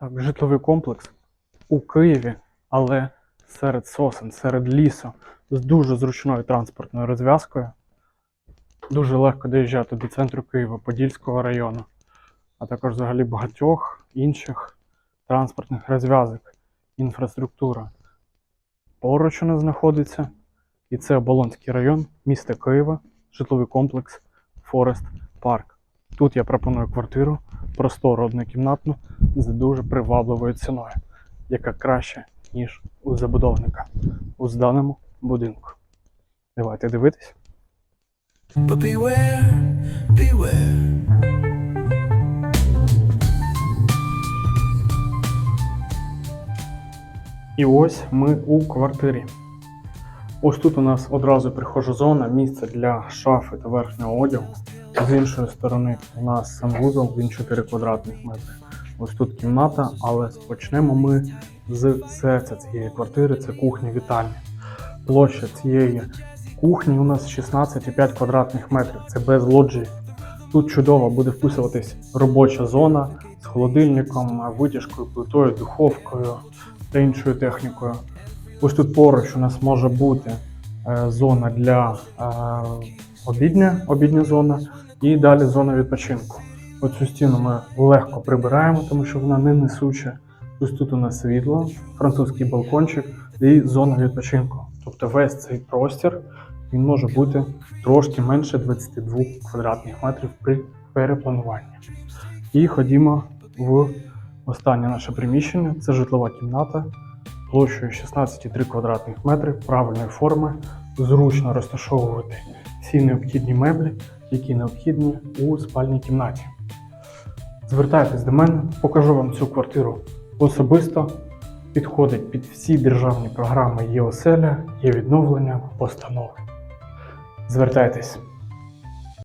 Так, житловий комплекс у Києві, але серед сосен, серед лісу, з дуже зручною транспортною розв'язкою. Дуже легко доїжджати до центру Києва, Подільського району, а також взагалі багатьох інших транспортних розв'язок, інфраструктура. Поруч у нас знаходиться, і це Оболонський район міста Києва, житловий комплекс Форест Парк. Тут я пропоную квартиру простору однокімнатну з дуже привабливою ціною, яка краще, ніж у забудовника у зданому будинку. Давайте дивитись. But beware, beware. І ось ми у квартирі. Ось тут у нас одразу прихожа зона, місце для шафи та верхнього одягу. З іншої сторони у нас санвузол, він 4 квадратних метри. Ось тут кімната, але почнемо ми з серця цієї квартири, це кухня вітальня. Площа цієї кухні у нас 16,5 квадратних метрів. Це без лоджії. Тут чудово буде вписуватись робоча зона з холодильником, витяжкою, плитою, духовкою та іншою технікою. Ось тут поруч у нас може бути е, зона для е, обідня, обідня зона і далі зона відпочинку. Оцю стіну ми легко прибираємо, тому що вона не несуча. Ось тут у нас світло, французький балкончик і зона відпочинку. Тобто весь цей простір він може бути трошки менше 22 квадратних метрів при переплануванні. І ходімо в останнє наше приміщення. Це житлова кімната площею 16,3 квадратних метри правильної форми. Зручно розташовувати всі необхідні меблі, які необхідні у спальній кімнаті. Звертайтесь до мене, покажу вам цю квартиру особисто. Підходить під всі державні програми є оселя, є відновлення, постанови. Звертайтесь.